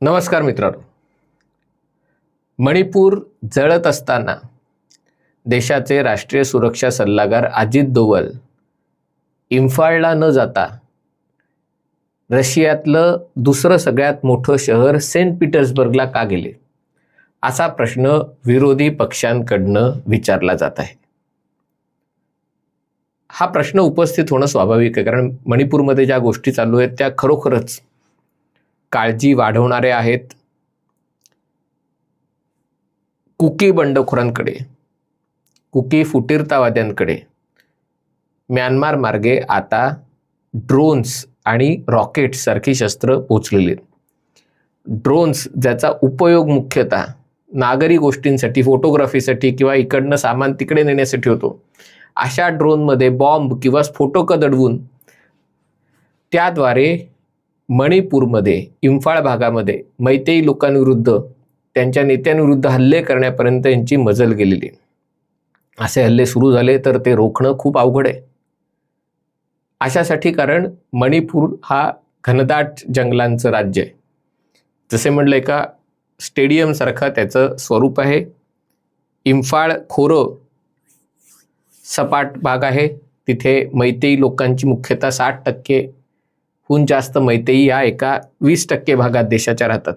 नमस्कार मित्रांनो. मणिपूर जळत असताना देशाचे राष्ट्रीय सुरक्षा सल्लागार अजित दोवल इम्फाळला न जाता रशियातलं दुसरं सगळ्यात मोठं शहर सेंट पीटर्सबर्गला का गेले? असा प्रश्न विरोधी पक्षांकडनं विचारला जात आहे. हा प्रश्न उपस्थित होणं स्वाभाविक आहे. कारण मणिपूरमध्ये ज्या गोष्टी चालू आहेत त्या खरोखरच काळजी वाढवणारे आहेत. कुकी बंडखोरांकडे कुकी फुटीरतावाद्यांकडे म्यानमार मार्गे आता ड्रोन्स आणि रॉकेट्स सारखी शस्त्र पोचलेली आहेत. ड्रोन्स ज्याचा उपयोग मुख्यतः नागरी गोष्टींसाठी फोटोग्राफीसाठी किंवा इकडनं सामान तिकडे नेण्यासाठी होतो. अशा ड्रोनमध्ये बॉम्ब किंवा स्फोटक दडवून त्याद्वारे मणिपूरमध्ये इम्फाळ भागामध्ये मैतेई लोकांविरुद्ध त्यांच्या नेत्यांविरुद्ध हल्ले करण्यापर्यंत यांची मजल गेलेली. असे हल्ले सुरू झाले तर ते रोखणं खूप अवघड आहे. अशासाठी कारण मणिपूर हा घनदाट जंगलांचं राज्य आहे. जसे म्हणलं एका स्टेडियमसारखं त्याचं स्वरूप आहे. इम्फाळ खोरं सपाट भाग आहे. तिथे मैतेई लोकांची मुख्यतः साठ टक्के हून जास्त मैतेई या एका वीस टक्के भागात देशाच्या राहतात.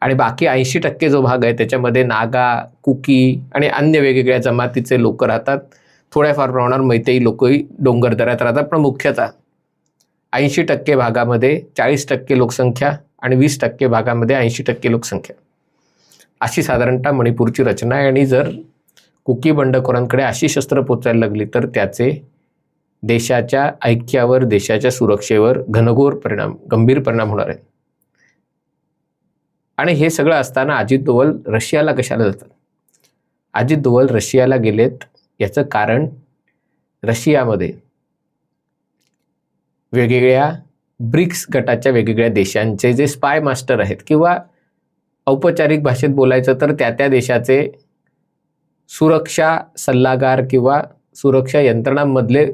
आणि बाकी ऐंशी टक्के जो भाग आहे त्याच्यामध्ये नागा कुकी आणि अन्य वेगवेगळ्या जमातीचे लोक राहतात. थोड्याफार प्रमाणात मैतेई लोकही डोंगरदऱ्यात राहतात पण मुख्यतः ऐंशी टक्के भागामध्ये चाळीस टक्के लोकसंख्या आणि वीस टक्के भागामध्ये ऐंशी टक्के लोकसंख्या. अशी साधारणतः मणिपूरची रचना आहे आणि जर कुकी बंडखोरांकडे अशी शस्त्र पोचायला लागली तर त्याचे देशाच्या ऐक्यावर देशाच्या सुरक्षेवर घनघोर परिणाम गंभीर परिणाम होणार आहे आणि हे सगळं असताना अजित दोवल रशियाला कशाला जातात? अजित दोवल रशियाला गेलेत याचं कारण रशियामध्ये वेगवेगळ्या ब्रिक्स गटाच्या वेगवेगळ्या देशांचे जे स्पाय मास्टर आहेत किंवा औपचारिक भाषेत बोलायचं तर त्या त्या देशाचे सुरक्षा सल्लागार किंवा सुरक्षा यंत्रणांमधले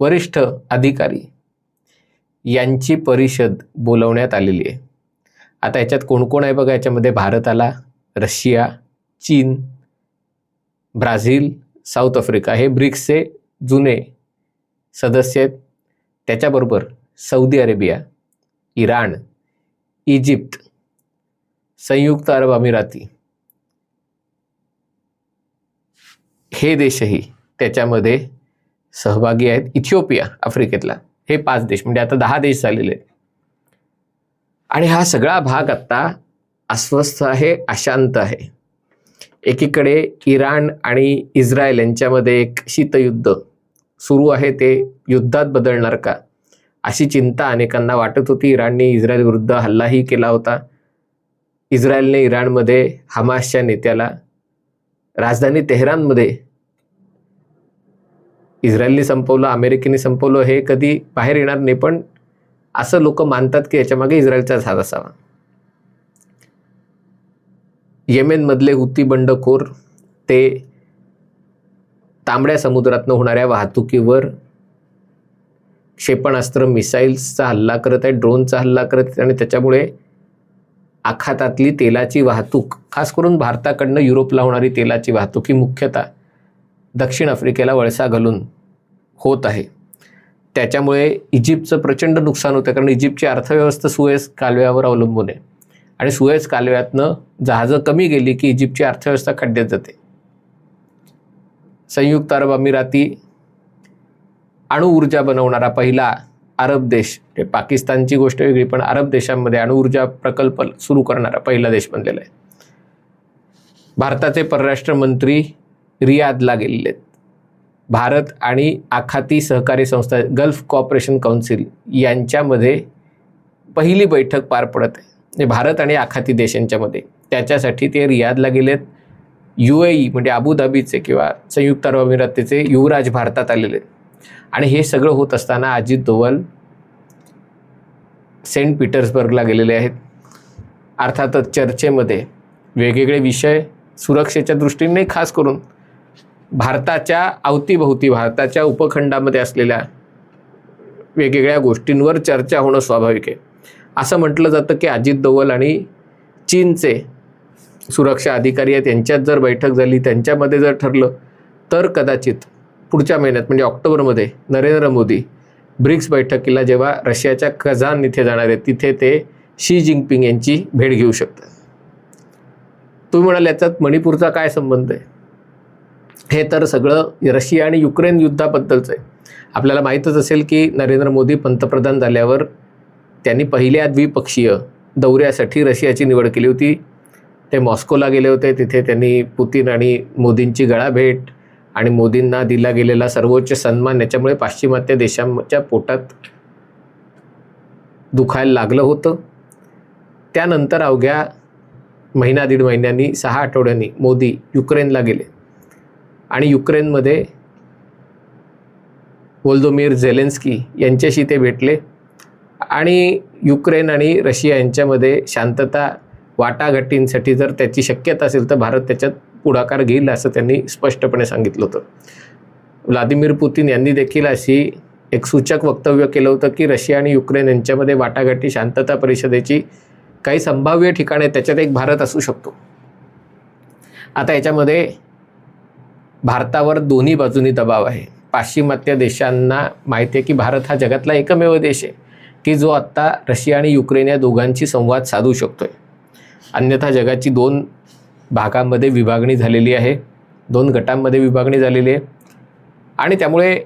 वरिष्ठ अधिकारी यांची परिषद बोलवण्यात आलेली आहे. आता याच्यात कोण कोण आहे बघा याच्यामध्ये भारत आला रशिया चीन ब्राझील साऊथ आफ्रिका हे ब्रिक्सचे जुने सदस्य आहेत. त्याच्याबरोबर सौदी अरेबिया इराण इजिप्त संयुक्त अरब अमिराती. हे देशही त्याच्यामध्ये सहभागी आहेत. इथिओपिया आफ्रिकेतला. हे पाच देश. म्हणजे आता दहा देश झालेले आहेत. आणि हा सगळा भाग आता अस्वस्थ आहे अशांत आहे. एकीकडे इराण आणि इस्रायल यांच्यामध्ये एक शीतयुद्ध सुरू आहे. ते युद्धात बदलणार का? अशी चिंता अनेकांना वाटत होती. इराणने इस्रायल विरुद्ध हल्लाही केला होता. इस्रायलने इराणमध्ये हमासच्या नेत्याला राजधानी तेहरानमध्ये इस्रायलने संपवलं अमेरिकेने संपवलं हे कधी बाहेर येणार नाही पण असं लोक मानतात की याच्यामागे इस्रायलचाच हात असावा. येमेनमधले हुती बंडखोर ते तांबड्या समुद्रातनं होणाऱ्या वाहतुकीवर क्षेपणास्त्र मिसाईल्सचा हल्ला करत आहेत ड्रोनचा हल्ला करत आहेत आणि त्याच्यामुळे आखातातली तेलाची वाहतूक खास करून भारताकडनं युरोपला होणारी तेलाची वाहतूक ही मुख्यतः दक्षिण आफ्रिकेला वळसा घालून होत आहे. त्याच्यामुळे इजिप्तचं प्रचंड नुकसान होतं कारण इजिप्तची अर्थव्यवस्था सुएस कालव्यावर अवलंबून आहे. आणि सुएस कालव्यातनं जहाजं कमी गेली की इजिप्तची अर्थव्यवस्था खड्ड्यात जाते. संयुक्त अरब अमिराती अणुऊर्जा बनवणारा पहिला अरब देश. हे पाकिस्तानची गोष्ट वेगळी पण अरब देशांमध्ये अणुऊर्जा प्रकल्प सुरू करणारा पहिला देश बनलेला आहे. भारताचे परराष्ट्र मंत्री रियादला गेलेले आहेत. भारत आणि आखाती सहकारी संस्था गल्फ कॉपरेशन काउन्सिल यांच्यामध्ये पहिली बैठक पार पडत आहे. म्हणजे भारत आणि आखाती देशांच्यामध्ये त्याच्यासाठी ते रियादला गेलेत. यू ए ई म्हणजे अबुधाबीचे किंवा संयुक्त अरब अमिरातीचे युवराज भारतात आलेले आहेत. आणि हे सगळं होत असताना अजित दोवल सेंट पीटर्सबर्गला गेलेले आहेत. अर्थातच चर्चेमध्ये वेगवेगळे विषय सुरक्षेच्या दृष्टीने खास करून भारताच्या अवतीभोवती भारताच्या उपखंडामध्ये असलेल्या वेगवेगळ्या गोष्टींवर चर्चा होणं स्वाभाविक आहे. असं म्हटलं जातं की अजित दोवल आणि चीनचे सुरक्षा अधिकारी आहेत. यांच्यात जर बैठक झाली त्यांच्यामध्ये जर ठरलं तर कदाचित पुढच्या महिन्यात म्हणजे ऑक्टोबरमध्ये नरेंद्र मोदी ब्रिक्स बैठकीला जेव्हा रशियाच्या कझान इथे जाणार आहेत तिथे ते शी जिंगपिंग यांची भेट घेऊ शकतात. तुम्ही म्हणाल याच्यात मणिपूरचा काय संबंध आहे? हे तर सगळं रशिया आणि युक्रेन युद्धाबद्दलचं आहे. आपल्याला माहीतच असेल की नरेंद्र मोदी पंतप्रधान झाल्यावर त्यांनी पहिल्या द्विपक्षीय दौऱ्यासाठी रशियाची निवड केली होती. ते मॉस्कोला गेले होते तिथे त्यांनी पुतीन आणि मोदींची गळाभेट आणि मोदींना दिला गेलेला सर्वोच्च सन्मान याच्यामुळे पाश्चिमात्य देशांच्या पोटात दुखायला लागलं होतं. त्यानंतर अवघ्या महिना दीड महिन्यांनी सहा आठवड्यांनी मोदी युक्रेनला गेले. आणि युक्रेनमध्ये वोल्दोमीर झेलेन्स्की यांच्याशी ते भेटले. आणि युक्रेन आणि रशिया यांच्यामध्ये शांतता वाटाघाटींसाठी जर त्याची शक्यता असेल तर भारत त्याच्यात पुढाकार घेईल असं त्यांनी स्पष्टपणे सांगितलं होतं. व्लादिमीर पुतीन यांनी देखील अशी एक सूचक वक्तव्य केलं होतं की रशिया आणि युक्रेन यांच्यामध्ये वाटाघाटी शांतता परिषदेची काही संभाव्य ठिकाणे त्याच्यात एक भारत असू शकतो. आता याच्यामध्ये भारतावर दोन्ही बाजूनी दबाव आहे. पाश्चिमात्य देशांना माहिती आहे की भारत हा जगातला एकमेव देश आहे की जो आत्ता रशिया आणि युक्रेन या दोघांची संवाद साधू शकतो आहे अन्यथा जगाची दोन भागांमध्ये विभागणी झालेली आहे. दोन गटांमध्ये विभागणी झालेली आहे. आणि त्यामुळे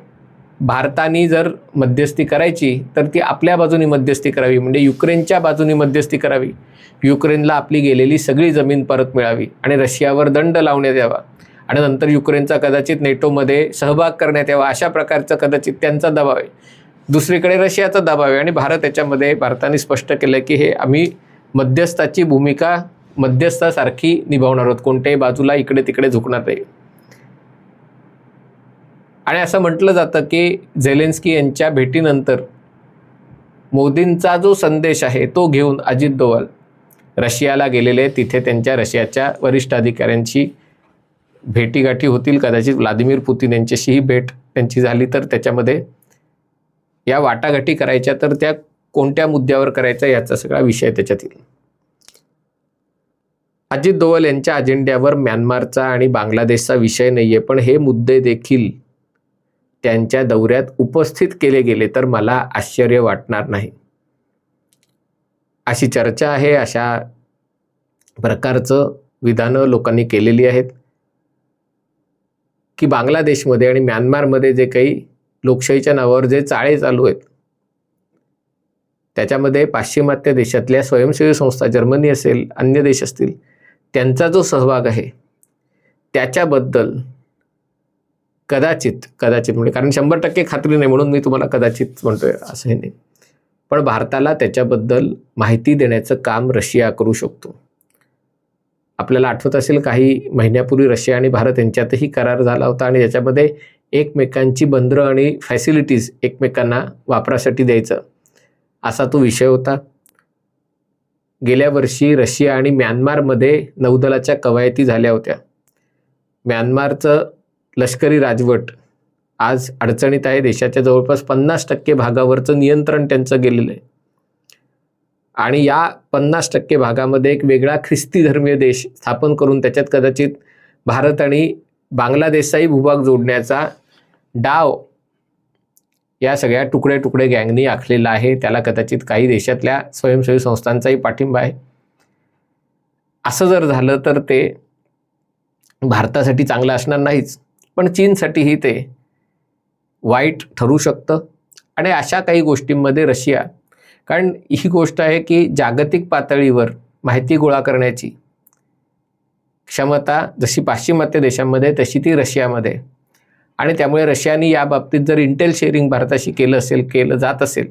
भारताने जर मध्यस्थी करायची तर ती आपल्या बाजूनी मध्यस्थी करावी. म्हणजे युक्रेनच्या बाजूनी मध्यस्थी करावी. युक्रेनला आपली गेलेली सगळी जमीन परत मिळावी आणि रशियावर दंड लावण्यात यावा. आणि नंतर युक्रेनचा कदाचित नेटोमध्ये सहभाग करण्यात यावा अशा प्रकारचा कदाचित त्यांचा दबाव आहे. दुसरीकडे रशियाचा दबाव आहे आणि भारत याच्यामध्ये भारताने स्पष्ट केलं की हे आम्ही मध्यस्थाची भूमिका मध्यस्थासारखी निभावणार आहोत. कोणत्याही बाजूला इकडे तिकडे झुकणार नाही. आणि असं म्हटलं जातं की झेलेन्स्की यांच्या भेटीनंतर मोदींचा जो संदेश आहे तो घेऊन अजित दोवल रशियाला गेलेले. तिथे त्यांच्या रशियाच्या वरिष्ठ अधिकाऱ्यांची भेटीगाठी होतील. कदाचित व्लादिमीर पुतीन यांच्याशीही भेट त्यांची झाली तर त्याच्यामध्ये या वाटाघाटी करायच्या तर त्या कोणत्या मुद्द्यावर करायचा याचा सगळा विषय त्याच्यात येईल अजित दोवल यांच्या अजेंड्यावर म्यानमारचा आणि बांगलादेशचा विषय नाही आहे पण हे मुद्दे देखील त्यांच्या दौऱ्यात उपस्थित केले गेले तर मला आश्चर्य वाटणार नाही. अशी चर्चा आहे अशा प्रकारचं विधानं लोकांनी केलेली आहेत की बांगलादेशमध्ये आणि म्यानमारमध्ये जे काही लोकशाहीच्या नावावर जे चाळे चालू आहेत त्याच्यामध्ये पाश्चिमात्य देशातल्या स्वयंसेवी संस्था जर्मनी असेल अन्य देश असतील त्यांचा जो सहभाग आहे त्याच्याबद्दल कदाचित कदाचित म्हणजे कारण शंभर टक्के खात्री नाही म्हणून मी तुम्हाला कदाचित म्हणतोय असं हे नाही. पण भारताला त्याच्याबद्दल माहिती देण्याचं काम रशिया करू शकतो. आपल्याला आठवत असेल काही महिन्यापूर्वी रशिया आणि भारत यांच्यातही करार झाला होता आणि याच्यामध्ये एकमेकांची बंदरं आणि फॅसिलिटीज एकमेकांना वापरासाठी द्यायचं. असा तो विषय होता. गेल्या वर्षी रशिया आणि म्यानमारमध्ये नौदलाच्या कवायती झाल्या होत्या. म्यानमारचं लष्करी राजवट आज अडचणीत आहे. देशाच्या जवळपास पन्नास टक्के भागावरचं नियंत्रण त्यांचं गेलेलं आहे. आणि या पन्नास टक्के भागामध्ये एक वेगळा ख्रिस्ती धर्मीय देश स्थापन करून त्याच्यात कदाचित भारत आणि बांगलादेशचाही भूभाग जोडण्याचा डाव या सगळ्या तुकडे तुकडे गँगनी आखलेला आहे. त्याला कदाचित काही देशातल्या स्वयंसेवी संस्थांचाही पाठिंबा आहे. असं जर झालं तर ते भारतासाठी चांगलं असणार नाहीच. पण चीनसाठीही ते वाईट ठरू शकतं. आणि अशा काही गोष्टींमध्ये रशिया कारण ही गोष्ट आहे की जागतिक पातळीवर माहिती गोळा करण्याची क्षमता जशी पाश्चिमात्य देशांमध्ये तशी ती रशियामध्ये आणि त्यामुळे रशियाने या बाबतीत जर इंटेल शेअरिंग भारताशी केलं असेल केलं जात असेल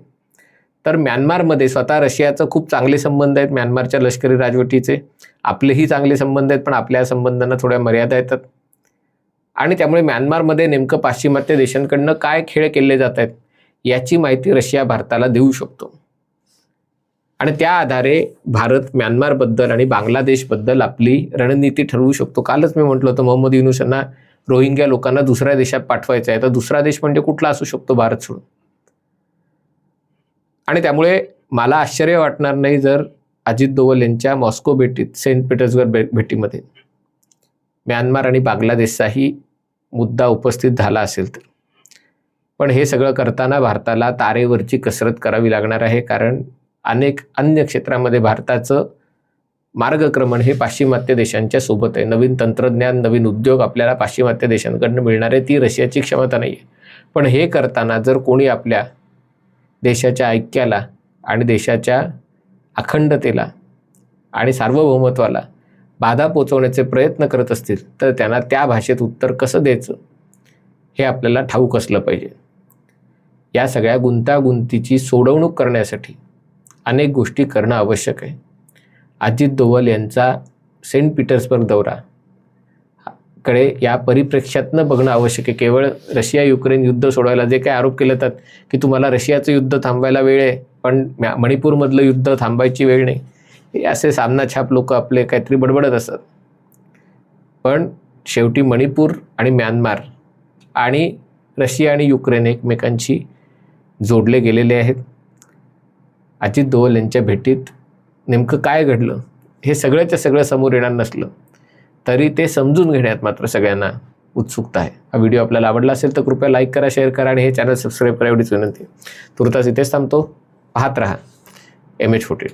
तर म्यानमारमध्ये स्वतः रशियाचं खूप चांगले संबंध आहेत. म्यानमारच्या लष्करी राजवटीचे आपलेही चांगले संबंध आहेत पण आपल्या संबंधांना थोड्या मर्यादा येतात. आणि त्यामुळे म्यानमारमध्ये नेमकं पाश्चिमात्य देशांकडनं काय खेळ केले जात आहेत याची माहिती रशिया भारताला देऊ शकतो. आणि त्या आधारे भारत म्यानमारबद्दल आणि बांगलादेशबद्दल आपली रणनीती ठरवू शकतो. कालच मी म्हटलं होतं मोहम्मद युनुस यांना रोहिंग्या लोकांना दुसऱ्या देशात पाठवायचं आहे. तर दुसरा देश म्हणजे कुठला असू शकतो? भारत सोडून. आणि त्यामुळे मला आश्चर्य वाटणार नाही जर अजित दोवल यांच्या मॉस्को भेटीत सेंट पीटर्सबर्ग भे भेटीमध्ये म्यानमार आणि बांगलादेशचाही मुद्दा उपस्थित झाला असेल तर. पण हे सगळं करताना भारताला तारेवरची कसरत करावी लागणार आहे कारण अनेक अन्य क्षेत्रामध्ये भारताचं मार्गक्रमण हे पाश्चिमात्य देशांच्या सोबत आहे. नवीन तंत्रज्ञान नवीन उद्योग आपल्याला पाश्चिमात्य देशांकडनं मिळणार आहे. ती रशियाची क्षमता नाही आहे पण हे करताना जर कोणी आपल्या देशाच्या ऐक्याला आणि देशाच्या अखंडतेला आणि सार्वभौमत्वाला बाधा पोचवण्याचे प्रयत्न करत असतील तर त्यांना त्या भाषेत उत्तर कसं द्यायचं? हे आपल्याला ठाऊक असलं पाहिजे. या सगळ्या गुंतागुंतीची सोडवणूक करण्यासाठी अनेक गोष्टी करणं आवश्यक आहे. अजित दोवल यांचा सेंट पीटर्सबर्ग दौरा. कडे या परिप्रेक्ष्यातनं बघणं आवश्यक आहे. केवळ रशिया युक्रेन युद्ध सोडवायला जे काही आरोप केले जातात की तुम्हाला रशियाचं युद्ध थांबवायला वेळ आहे पण म्या- मणिपूरमधलं युद्ध थांबायची वेळ नाही. असे सामना छाप लोक आपले काहीतरी बडबडत असतात. पण शेवटी मणिपूर आणि म्यानमार आणि रशिया आणि युक्रेन एकमेकांशी जोडले गेलेले आहेत. अजित दोवल यांच्या भेटीत नेमकं काय घडलं? हे सगळ्याच्या सगळं समोर येणार नसलं तरी ते समजून घेण्यात मात्र सगळ्यांना उत्सुकता आहे. हा व्हिडिओ आपल्याला आवडला असेल तर कृपया लाईक करा शेअर करा आणि हे चॅनल सबस्क्राईब करा एवढीच विनंती. तुर्तास इथेच थांबतो. पाहत राहा. M H forty